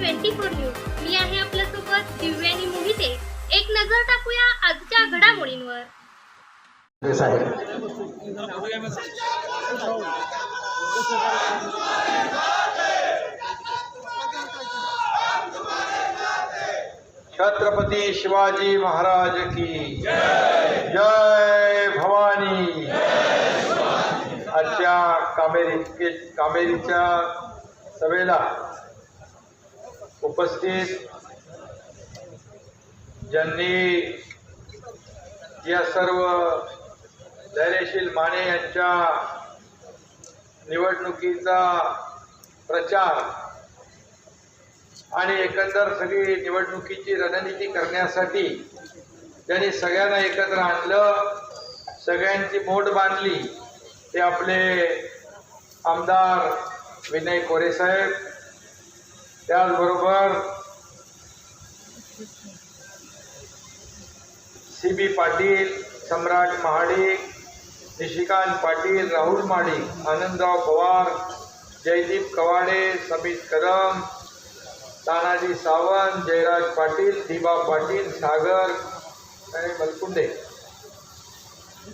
Twenty four news. मी आहे आपल्यासोबत दिव्यानी मोहिते. एक नजर टाकूया आजच्या घडामोडींवर. छत्रपती शिवाजी महाराज की जय भवानी. आजच्या कामेरी कामेरीच्या सभेला उपस्थित ज्यांनी या सर्व धैर्यशील माने यांच्या निवडणुकीचा प्रचार आणि एकंदर सगळी निवडणुकीची रणनीती करण्यासाठी त्यांनी सगळ्यांना एकत्र आणलं सगळ्यांची मोठ बांधली ते आपले आमदार विनय कोरेसाहेब त्याचबरोबर सी बी पाटील सम्राट महाडिक निशिकांत पाटील राहुल माडिक आनंदराव पवार जयदीप कवाडे समित कदम तानाजी सावंत जयराज पाटील दिबा पाटील सागर आणि मलकुंडे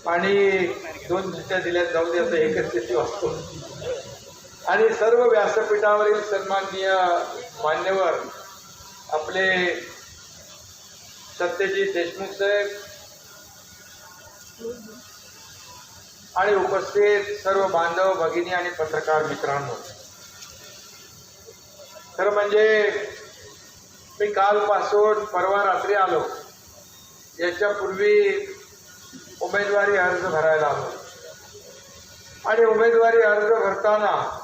आणि दोन सुट्ट्या दिल्यात जाऊ दे आता एकच चिठ्ठी वाचतो. आणि सर्व व्यासपीठावरील सन्माननीय मान्यवर आपले सत्यजित देशमुख साहेब आणि उपस्थित सर्व बांधव भगिनी आणि पत्रकार मित्रांनो. खरं म्हणजे मी कालपासून परवा रात्री आलो. याच्यापूर्वी उमेदवारी अर्ज भरायला आलो. आणि उमेदवारी अर्ज भरताना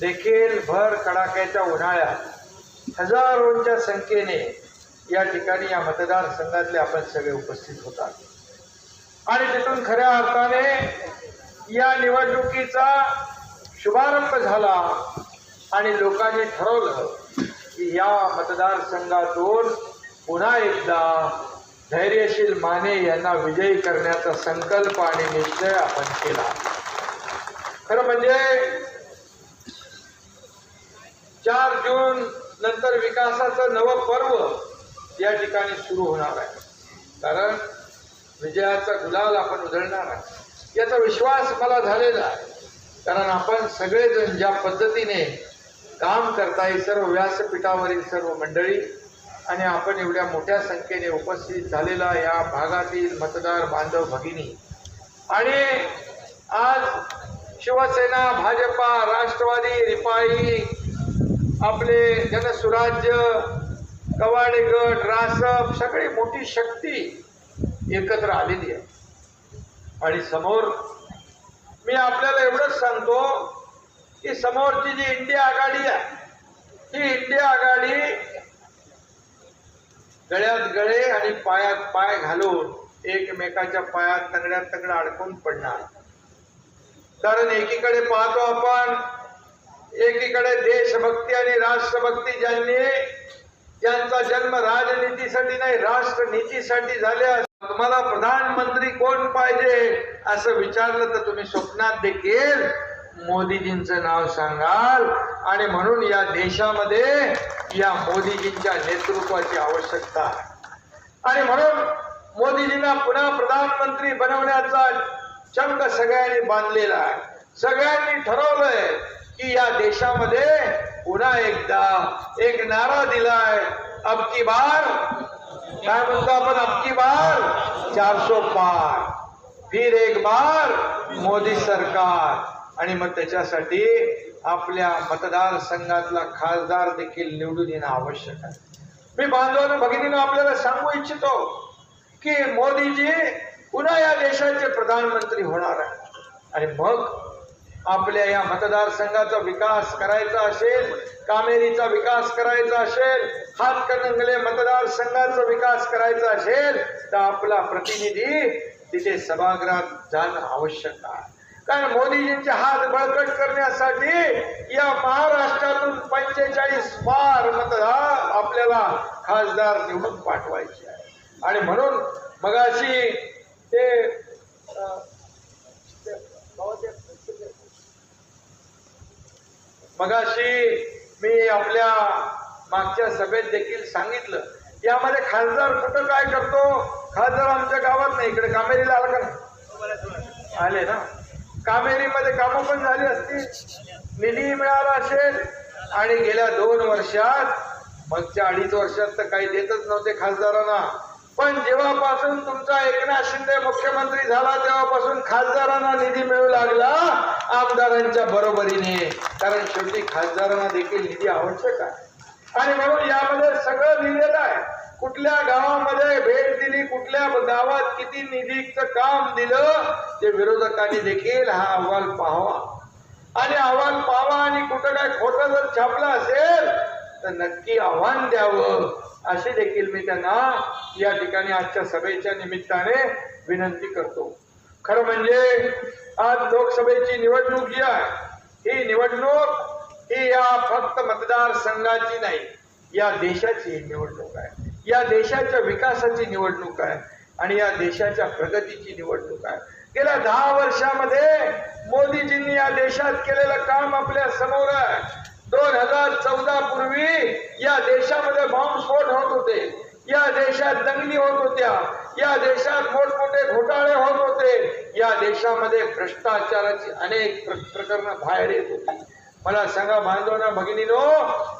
देखील भर कडाक्याच्या उन्हाळ्यात हजारोंच्या संख्येने या ठिकाणी या मतदारसंघातले आपण सगळे उपस्थित होतात. आणि तिथून खऱ्या अर्थाने या निवडणुकीचा शुभारंभ झाला आणि लोकांनी ठरवलं की या मतदारसंघातून पुन्हा एकदा धैर्यशील माने यांना विजयी करण्याचा संकल्प आणि निश्चय आपण केला. खरं म्हणजे चार जून नंतर विकासाचं नवं पर्व या ठिकाणी सुरू होणार आहे. कारण विजयाचा गुलाल आपण उधळणार आहे. याचा विश्वास मला झालेला आहे. कारण आपण सगळेजण ज्या पद्धतीने काम करताय सर्व व्यासपीठावरील सर्व मंडळी आणि आपण एवढ्या मोठ्या संख्येने उपस्थित झालेला या भागातील मतदार बांधव भगिनी. आणि आज शिवसेना भाजपा राष्ट्रवादी रिपाई आपले जनसुराज्य कवाडे रासप सगळी मोठी शक्ती एकत्र आलेली आहे. आणि समोर मी आपल्याला एवढंच सांगतो की समोरची जी इंडिया आघाडी आहे ही इंडिया आघाडी गळ्यात गळे आणि पायात पाय घालून एकमेकाच्या पायात तंगड्यात तंगडा अडकून पडणार. कारण एकीकडे पाहतो आपण एकीकडे देशभक्ती आणि राष्ट्रभक्ती ज्यांनी ज्यांचा जन्म राजनीतीसाठी नाही राष्ट्रनीतीसाठी झाल्या तुम्हाला प्रधानमंत्री कोण पाहिजे असं विचारलं तर तुम्ही स्वप्नात देखील मोदीजींचं नाव सांगाल. आणि म्हणून या देशामध्ये या मोदीजींच्या नेतृत्वाची आवश्यकता आहे. आणि म्हणून मोदीजींना पुन्हा प्रधानमंत्री बनवण्याचा चंग सगळ्यांनी बांधलेला आहे. सगळ्यांनी ठरवलंय की या देशामध्ये पुन्हा एकदा एक नारा दिलाय. अबकी बार? काय म्हणतो आपण? अबकी बार? चारसो पार. फिर एक बार मोदी सरकार. आणि मग त्याच्यासाठी आपल्या मतदारसंघातला खासदार देखील निवडून येणं आवश्यक आहे. मी बांधवानं भगिनीनं आपल्याला सांगू इच्छितो की मोदीजी पुन्हा या देशाचे प्रधानमंत्री होणार आहे आणि मग आपल्या या मतदारसंघाचा विकास करायचा असेल कामेरीचा विकास करायचा असेल हातकणंगले मतदारसंघाचा विकास करायचा असेल तर आपला प्रतिनिधी तिथे सभागृहात जाणं आवश्यक आहे. कारण मोदीजींचे हात बळकट करण्यासाठी या महाराष्ट्रातून पंचेचाळीस पार मतदार आपल्याला खासदार निवडून पाठवायचे आहे आणि म्हणून मगाशी ते अं, ते- मगाशी मी आपल्या मागच्या सभेत देखील सांगितलं यामध्ये खासदार कुठं काय करतो? खासदार आमच्या गावात नाही इकडे कामेरीला आला का आले ना? कामेरीमध्ये कामं पण झाली असतील. निधी मिळाला असेल. आणि गेल्या दोन वर्षात मागच्या अडीच वर्षात तर काही देतच नव्हते खासदारांना. पण जेव्हापासून तुमचा एकनाथ शिंदे मुख्यमंत्री झाला तेव्हापासून खासदारांना निधी मिळू लागला आमदारांच्या बरोबरीने. कारण शेवटी खासदारांना देखील निधी आवश्यक आहे. आणि म्हणून यामध्ये सगळं लिहिलेलं आहे. कुठल्या गावामध्ये भेट दिली कुठल्या गावात किती निधीचं काम दिलं ते विरोधकांनी देखील हा अहवाल पाहावा. आणि अहवाल पाहावा आणि कुठं काय खोटं जर छापलं असेल तर नक्की आव्हान द्यावं. असे देखील मी त्यांना या ठिकाणी आजच्या सभेच्या निमित्ताने विनंती करतो. खरं म्हणजे आज लोकसभेची निवडणूक जी आहे ही निवडणूक ही या फक्त मतदारसंघाची नाही या देशाची ही निवडणूक आहे. या देशाच्या विकासाची निवडणूक आहे आणि या देशाच्या प्रगतीची निवडणूक आहे. गेल्या दहा वर्षामध्ये मोदीजींनी या देशात केलेलं काम आपल्यासमोर आहे. दोन हजार चौदा पूर्वी या देशामध्ये बॉम्बस्फोट होत होते. या देशात दंगली होत होत्या. या देशात मोठमोठे घोटाळे होत होते. या देशामध्ये भ्रष्टाचाराची अनेक प्रकरणं बाहेर येत होती. मला सांगा बांधवना भगिनीनो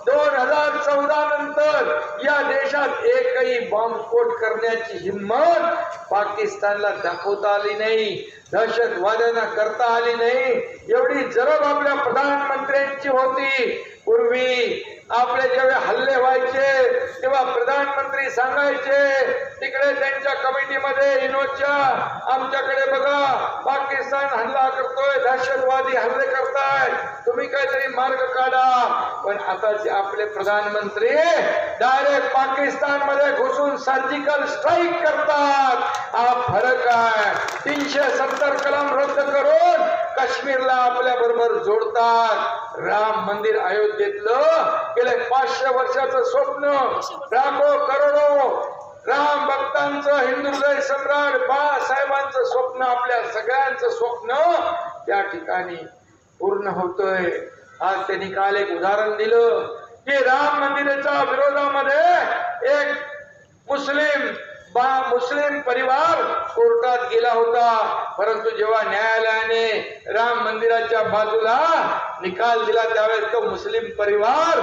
दोन हजार चौदा नंतर या देशात एकही बॉम्बस्फोट करण्याची हिंमत पाकिस्तानला दाखवता आली नाही दहशतवाद्यांना करता आली नाही. एवढी जरब आपल्या प्रधानमंत्र्यांची होती. पूर्वी आपले जेव्हा हल्ले व्हायचे तेव्हा प्रधानमंत्री सांगायचे तिकडे त्यांच्या कमिटीमध्ये विनोदच्या आमच्याकडे बघा पाकिस्तान हल्ला करतोय दहशतवादी हल्ले करताय तुम्ही काहीतरी मार्ग काढा. पण आताचे आपले प्रधानमंत्री डायरेक्ट पाकिस्तानमध्ये घुसून सर्जिकल स्ट्राईक करतात. हा फरक आहे. तीनशे सत्तर कलम रद्द करून काश्मीरला आपल्या बरोबर जोडतात. राम मंदिर अयोध्येतलं गेले पाचशे वर्षाचं स्वप्न. लाखो करोडो राम भक्तांचं हिंदुहृदय सम्राट बाळासाहेबांचं स्वप्न आपल्या सगळ्यांचं स्वप्न त्या ठिकाणी पूर्ण होतोय. आज त्यांनी काल एक उदाहरण दिलं की राम मंदिराच्या विरोधामध्ये एक मुस्लिम मुस्लिम परिवार कोर्टात गेला होता. परंतु जेव्हा न्यायालयाने राम मंदिराच्या बाजूला निकाल दिला त्यावेळेस तो मुस्लिम परिवार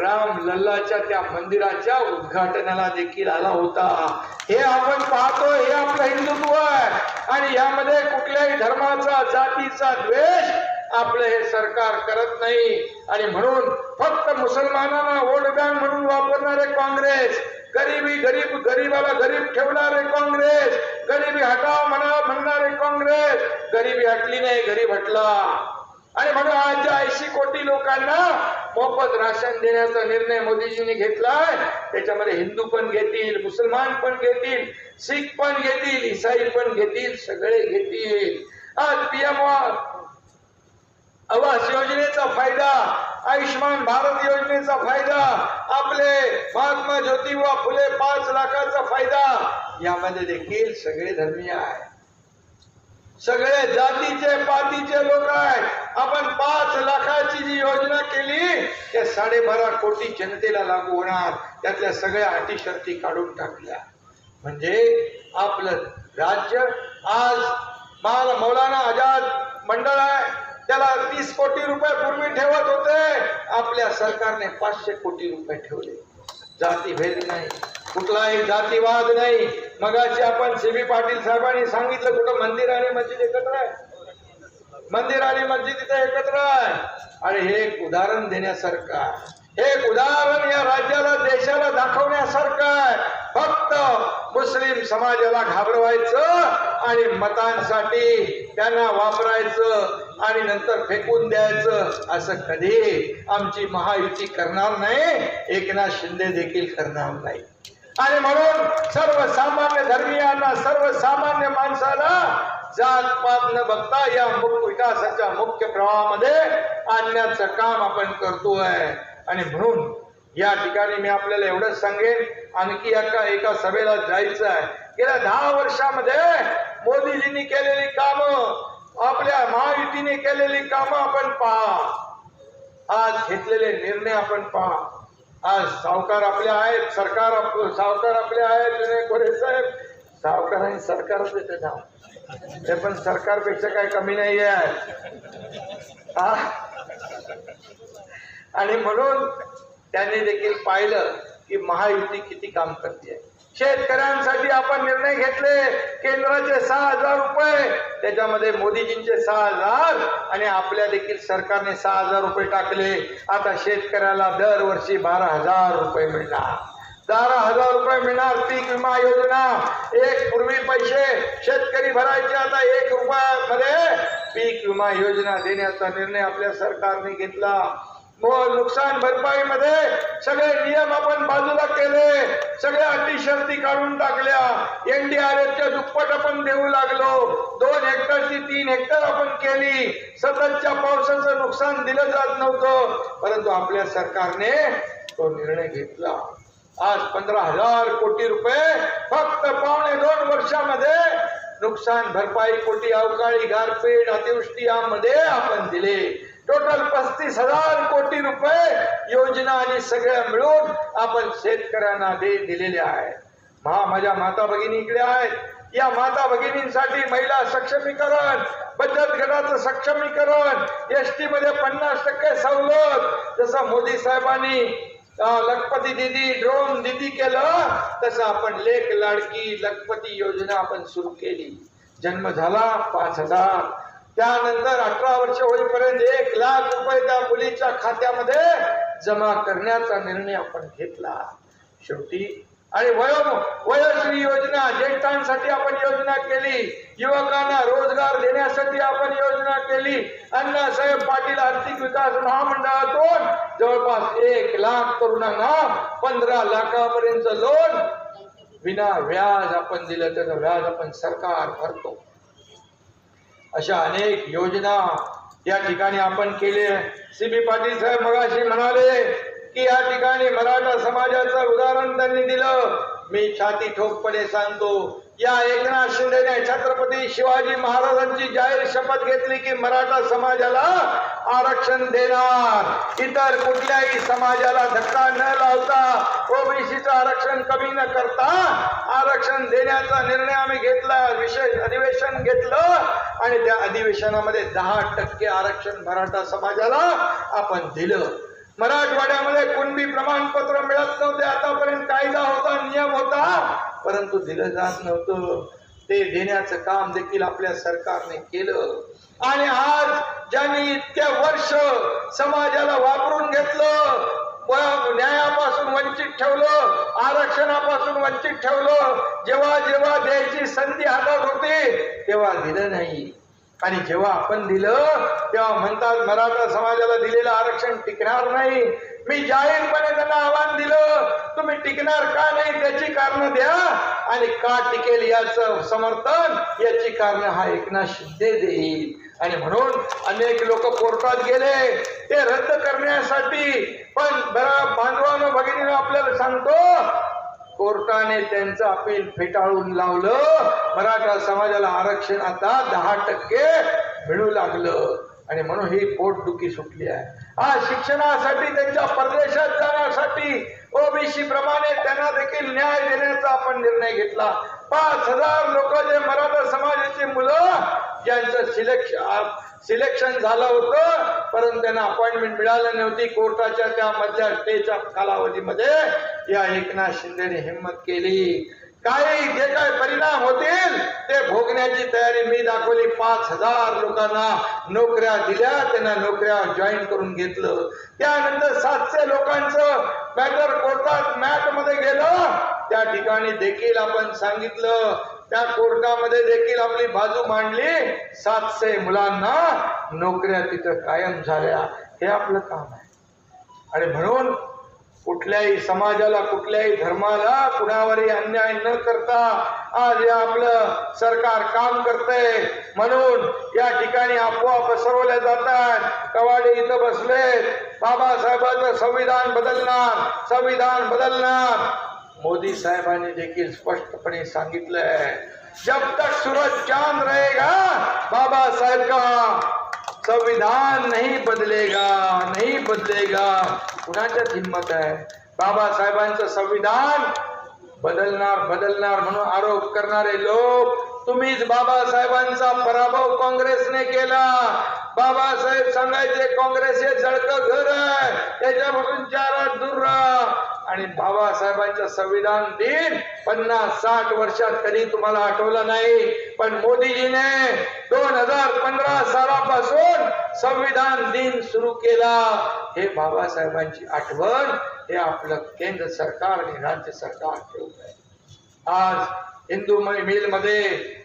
राम लल्लाच्या त्या मंदिराच्या उद्घाटनाला देखील आला होता. हे आपण पाहतो हे आपलं हिंदुत्व आहे. आणि यामध्ये कुठल्याही धर्माचा जातीचा द्वेष आपलं हे सरकार करत नाही. आणि म्हणून फक्त मुसलमानांना वोट बँक म्हणून वापरणारे काँग्रेस गरिबी गरीब गरीबाला गरीब ठेवणारे काँग्रेस गरिबी हटाव म्हणा म्हणणारे काँग्रेस गरिबी हटली नाही गरीब हटला. आणि म्हणून आज ऐंशी कोटी लोकांना मोफत राशन देण्याचा निर्णय मोदीजींनी घेतलाय त्याच्यामध्ये हिंदू पण घेतील मुसलमान पण घेतील शीख पण घेतील इसाई पण घेतील सगळे घेतील. आज पीएम आवास योजनेचा फायदा आयुष्यमान भारत योजनेचा फायदा आपले महात्मा ज्योतिबा फुले पाच लाखाचा फायदा यामध्ये देखील सगळे धर्मीय आहे सगळे जातीचे पातीचे लोक आहेत. आपण पाच लाखाची जी योजना केली त्या साडेबारा कोटी जनतेला लागू होणार. त्यातल्या सगळ्या अटी शर्ती काढून टाकल्या. म्हणजे आपलं राज्य आज माल मौलाना आजाद मंडळ आहे. त्याला तीस कोटी रुपये पूर्वी ठेवत होते. आपल्या सरकारने पाचशे कोटी रुपये ठेवले. जाती भेद नाही. कुठलाही जातीवाद नाही. मगाशी आपण सी बी पाटील साहेबांनी सांगितलं कुठं मंदिर आणि मस्जिद एकत्र आहे? मंदिर आणि मस्जिद इथे एकत्र आहे. आणि हे एक उदाहरण देण्यासारखं आहे. हे एक उदाहरण या राज्याला देशाला दाखवण्यासारखं आहे. फक्त मुस्लिम समाजाला घाबरवायचं आणि मतांसाठी त्यांना वापरायचं. आणि नंतर फेकून द्यायचं असं कधी आमची महायुती करणार नाही एकनाथ शिंदे देखील करणार नाही. आणि म्हणून सर्वसामान्य धर्मियांना सर्वसामान्य माणसाला जात पात न बघता या विकासाच्या मुख्य प्रवाहामध्ये आणण्याचं काम आपण करतोय. आणि म्हणून या ठिकाणी मी आपल्याला एवढंच सांगेन आणखी एका एका सभेला जायचं आहे गेल्या दहा वर्षामध्ये मोदीजींनी केलेली कामं आपल्या महायुतीने केलेली कामं आपण पहा. आज घेतलेले निर्णय आपण पहा. आज सावकार आपले आहेत सरकार आप- सावकार आपले आहेत विनय गोरे साहेब. सावकार आणि सरकारच येते ना ते पण सरकारपेक्षा काही कमी नाही आहे हा? आणि म्हणून त्यांनी देखील पाहिलं की महायुती किती काम करते. शेतकऱ्यांसाठी आपण निर्णय घेतले. केंद्राचे सहा हजार रुपये. त्याच्यामध्ये मोदीजींचे सहा हजार आणि आपल्या देखील सरकारने सहा हजार रुपये टाकले. आता शेतकऱ्याला दरवर्षी बारा हजार रुपये मिळणार. बारा हजार रुपये मिळणार पीक विमा योजना. एक पूर्वी पैसे शेतकरी भरायचे. आता एक रुपयामध्ये पीक विमा योजना देण्याचा निर्णय आपल्या सरकारने घेतला. हो, नुकसान भरपाईमध्ये सगळे नियम आपण बाजूला केले सगळ्या अटी शर्ती काढून टाकल्या. एनडीआरएफच्या दुप्पट आपण देऊ लागलो. दोन हेक्टरची तीन हेक्टर आपण केली. सततच्या पावसाचं नुकसान दिलं जात नव्हतं. परंतु आपल्या सरकारने तो निर्णय घेतला. आज पंधरा हजार कोटी रुपये फक्त पावणे दोन वर्षामध्ये नुकसान भरपाई कोटी अवकाळी गारपीट अतिवृष्टी यामध्ये आपण दिले. टोटल पस्तीस हजार कोटी रुपये योजना आणि सगळ्या मिळून आपण शेतकऱ्यांना दे दिलेले आहे महा माझ्या माता भगिनी इकडे आहेत. या माता भगिनींसाठी महिला सक्षमीकरण बचत गटाचं सक्षमीकरण एस टी मध्ये पन्नास टक्के सवलत. जसं मोदी साहेबांनी लखपती दिदी ड्रोन दिदी केलं तसं आपण लेख लाडकी लखपती योजना आपण सुरू केली. जन्म झाला पाच हजार. त्यानंतर अठरा वर्ष होईपर्यंत एक लाख रुपये त्या मुलीच्या खात्यामध्ये जमा करण्याचा निर्णय आपण घेतला. शेवटी आणि वयो वयश्री योजना ज्येष्ठांसाठी आपण योजना केली. युवकांना रोजगार देण्यासाठी आपण योजना केली. अण्णासाहेब पाटील आर्थिक विकास महामंडळातून जवळपास एक लाख तरुणांना पंधरा लाखापर्यंत लोन विना व्याज आपण दिलं. त्याचं व्याज आपण सरकार भरतो. अशा अनेक योजना या ठिकाणी आपण केले. सी बी पाटील साहेब मगाशी म्हणाले की या ठिकाणी मराठा समाजाचं उदाहरण त्यांनी दिलं. मी छाती ठोकपणे सांगतो या एकनाथ शिंदेने छत्रपती शिवाजी महाराजांची जाहीर शपथ घेतली की मराठा समाजाला आरक्षण देणार. इतर कुठल्याही समाजाला धक्का न लावता ओबीसीचं आरक्षण कमी न करता आरक्षण देण्याचा निर्णय आम्ही घेतला विशेष अधिवेशन घेतलं. आणि त्या अधिवेशनामध्ये दहा टक्के आरक्षण मराठा समाजाला आपण दिलं. मराठवाड्यामध्ये कुणबी प्रमाणपत्र मिळत नव्हते आतापर्यंत कायदा होता नियम होता परंतु दिलं जात नव्हतं. ते देण्याचं काम देखील आपल्या सरकारने केलं. आणि आज ज्यांनी इतक्या वर्ष समाजाला वापरून घेतलं व वंचित ठेवलं आरक्षणापासून वंचित ठेवलं जेव्हा जेव्हा द्यायची संधी हातात होती तेव्हा दिलं नाही. आणि जेव्हा आपण दिलं तेव्हा म्हणतात मराठा समाजाला दिलेलं आरक्षण टिकणार नाही. मी जाहीरपणे त्यांना आव्हान दिलं तुम्ही टिकणार का नाही त्याची कारण द्या. आणि का टिकेल याचं समर्थन याची कारण हा एकनाथ शिंदे देईल. आणि म्हणून अनेक लोक कोर्टात गेले. ते रद्द करण्यासाठी भगिनीनं आपल्याला सांगतो कोर्टाने त्यांचं अपील फेटाळून लावलं. मराठा समाजाला आरक्षण आता दहा टक्के मिळू लागलं. आणि म्हणून ही पोटदुखी सुटली आहे. आज शिक्षणासाठी त्यांच्या परदेशात जाण्यासाठी ओबीसी प्रमाणे त्यांना देखील न्याय देण्याचा आपण निर्णय घेतला. पाच हजार लोक जे मराठा समाजाची मुलं ज्यांचं सिलेक्शन सिलेक्शन झालं होतं परंतु त्यांना अपॉइंटमेंट मिळालं नव्हती. कोर्टाच्या त्या मधल्या स्टेच्या कालावधीमध्ये या एकनाथ शिंदेने हिंमत केली. काही जे काय परिणाम होतील ते भोगण्याची तयारी मी दाखवली. पाच हजार लोकांना नोकऱ्या दिल्या. त्यांना नोकऱ्या जॉईन करून घेतलं. त्यानंतर सातशे लोकांचं मॅटर कोर्टात मॅटमध्ये गेलं. त्या ठिकाणी देखील आपण सांगितलं त्या कोर्टामध्ये देखील आपली बाजू मांडली. सातशे मुलांना नोकऱ्या तिथं कायम झाल्या. हे आपलं काम आहे. आणि म्हणून कुठल्याही समाजाला कुठल्याही धर्माला कुणावरही अन्याय न करता आज हे आपलं सरकार काम करतंय. म्हणून या ठिकाणी आपोआप पसरवल्या जातात. कवाडे इथं बसले बाबासाहेबांचं संविधान बदलणार. संविधान बदलणार. मोदी साहेबांनी देखील स्पष्टपणे सांगितलंय जब तक सूरज चांद रहेगा बाबा साहेब का संविधान नहीं बदलेगा नाही बदलेगा। कुणाच्याच हिंमत आहे? बाबासाहेबांचं संविधान बदलणार बदलणार म्हणून आरोप करणारे लोक तुम्हीच बाबासाहेबांचा पराभव काँग्रेसने केला. बाबासाहेब सांगायचे काँग्रेस हे जळक घर आहे त्याच्यापासून चार दूर राहा. आणि बाबासाहेबांचं संविधान दिन पन्नास साठ वर्षात कधी तुम्हाला आठवलं नाही पण मोदीजीने दोन हजार पंधरा सालापासून संविधान दिन सुरू केला. हे बाबासाहेबांची आठवण हे आपलं केंद्र सरकार आणि राज्य सरकार ठेवत आहे आज हिंदू मिलमध्ये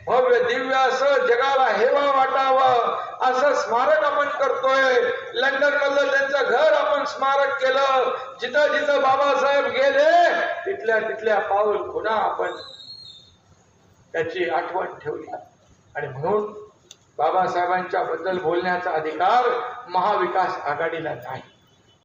भव्य दिव्य असं जगाला हेवा वाटावं. असं स्मारक आपण करतोय. लंडन मधलं त्यांचं घर आपण स्मारक केलं. जिथं जिथं बाबासाहेब गेले तिथल्या तिथल्या पाऊल खुणा आपण त्याची आठवण ठेवली. आणि म्हणून बाबासाहेबांच्या बद्दल बोलण्याचा अधिकार महाविकास आघाडीला नाही.